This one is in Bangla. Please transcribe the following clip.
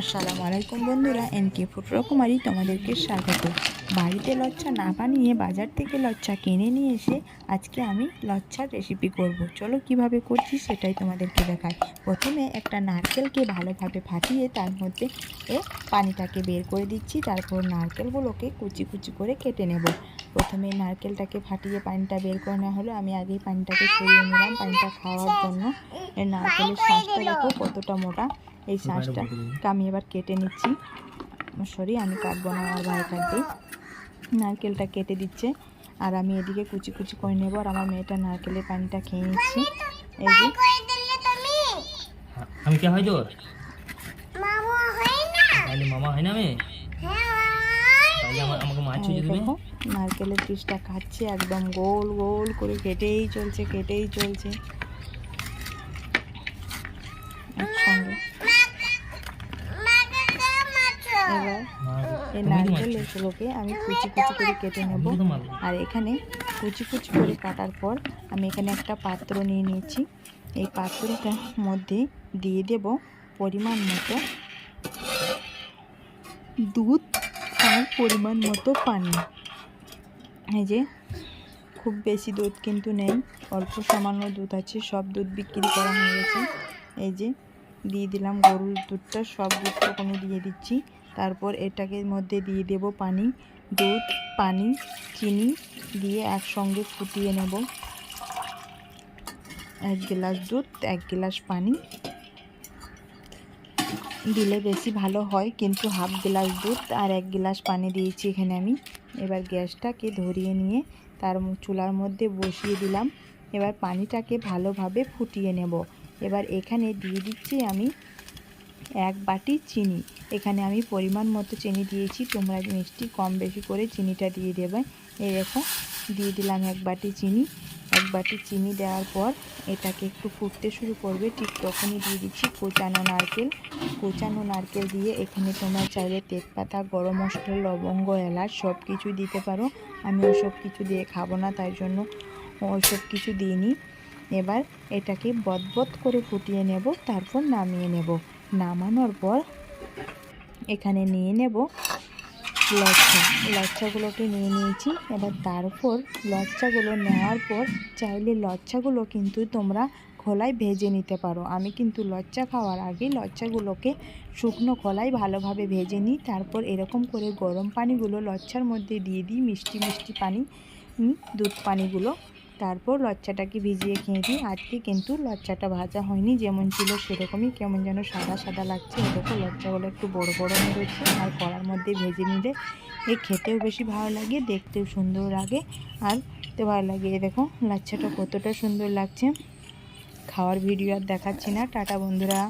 আসসালামু আলাইকুম বন্ধুরা এনকে ফুটরো কুমারী তোমাদেরকে স্বাগত। বাড়িতে লচ্ছা না বানিয়ে বাজার থেকে লচ্ছা কিনে নিয়ে এসে আজকে আমি লচ্ছার রেসিপি করব। চলো কীভাবে করছি সেটাই তোমাদেরকে দেখাই। প্রথমে একটা নারকেলকে ভালোভাবে ফাটিয়ে তার মধ্যে এ পানিটাকে বের করে দিচ্ছি। তারপর নারকেলগুলোকে কুচি কুচি করে কেটে নেব। প্রথমে নারকেলটাকে ফাটিয়ে পানিটা বের করে নেওয়া হলো। আমি আগেই পানিটাকে সরিয়ে নিলাম পানিটা খাওয়ার জন্য। এর নারকেলের শ্বাসটা দেখো কতটা মোটা। এই শ্বাসটা আমি এবার কেটে নিচ্ছি। সরি আমি কাটবো না আমার ভাই কাটবে নারকেলটা কেটে দিচ্ছে। আর আমি এদিকে কুচি কুচি করে নেব। আর আমার মেয়েটা নারকেলের পানিটা খেয়ে নিচ্ছে। এই যে। আমি কে হয় তোর মামু হয় না মামা হয় না আমি হ্যাঁ তাহলে আমার আমাকে মাছ এই ছুঁয়ে দেবে দেখো নারকেলের পিসটা খাচ্ছে একদম গোল গোল করে কেটেই চলছে কেটেই চলছে। একসঙ্গে। এবার এই নারকেলগুলোকে আমি কুচি কুচি করে কেটে নেব। আর এখানে কুচি কুচি করে কাটার পর আমি এখানে একটা পাত্র নিয়ে নিয়েছি। এই পাত্রটার মধ্যে দিয়ে দেব পরিমাণ মতো দুধ। আর পরিমাণ মতো পানি। এই যে, খুব বেশি দুধ কিন্তু নেই, অল্প সামান্য দুধ আছে, সব দুধ বিক্রি করা হয়ে গেছে। এই যে, দিয়ে দিলাম গরুর দুধটা, সব দুধটা কোনো দিয়ে দিচ্ছি। তারপর এটাকে মধ্যে দিয়ে দেব পানি, দুধ, পানি, চিনি দিয়ে একসঙ্গে ফুটিয়ে নেব। এক গ্লাস দুধ, এক গ্লাস পানি। দিলে বেশি ভালো হয়, কিন্তু হাফ গ্লাস দুধ আর এক গ্লাস পানি দিয়েছি এখানে আমি। এবার গ্যাসটাকে ধরিয়ে নিয়ে তার চুলার মধ্যে বসিয়ে দিলাম। এবার পানিটাকে ভালোভাবে ফুটিয়ে নেব। এবার এখানে দিয়ে দিচ্ছি আমি এক বাটি চিনি। এখানে আমি পরিমাণ মতো চিনি দিয়েছি, তোমরা মিষ্টি কম বেশি করে চিনিটা দিয়ে দেবে। দেখো, দিয়ে দিলাম এক বাটি চিনি। এক বাটি চিনি দেওয়ার পর এটাকে একটু ফুটতে শুরু করবে। ঠিক তখনই দিয়ে দিচ্ছি কোচানো নারকেল। কোচানো নারকেল দিয়ে এখানে তোমরা চাইলে তেজপাতা, গরম মশলা, লবঙ্গ, এলাচ সব কিছুই দিতে পারো। আমি ওসব কিছু দিয়ে খাব না, তাই জন্য ওসব কিছু দিইনি। এবার এটাকে বদবদ করে ফুটিয়ে নেব, তারপর নামিয়ে নেব। নামানোর পর এখানে নিয়ে নেব লচ্ছা লচ্ছাগুলোকে নিয়ে নিয়েছি। এবার তারপর লচ্ছাগুলো নেওয়ার পর চাইলে লচ্ছাগুলো কিন্তু তোমরা খোলায় ভেজে নিতে পারো। আমি কিন্তু লচ্চা খাওয়ার আগে লচ্চাগুলোকে শুকনো খোলায় ভালোভাবে ভেজে নিই। তারপর এরকম করে গরম পানিগুলো লচ্ছার মধ্যে দিয়ে দিই। মিষ্টি মিষ্টি পানি দুধ পানিগুলো। তারপর লচ্ছাটাকে ভিজিয়ে খেয়ে দিই। আজকে কিন্তু লচ্ছাটা ভাজা হয়নি, যেমন ছিল সেরকমই। কেমন যেন সাদা সাদা লাগছে। এরকম লচ্ছাগুলো একটু বড় বড় হয়েছে আর কড়ার মধ্যে ভেজে নিলে এ খেতেও বেশি ভালো লাগে, দেখতেও সুন্দর লাগে। আর তো ভালো লাগে দেখো লাচ্ছাটা কতটা সুন্দর লাগছে। খাওয়ার ভিডিও আর দেখাচ্ছি না। টাটা বন্ধুরা।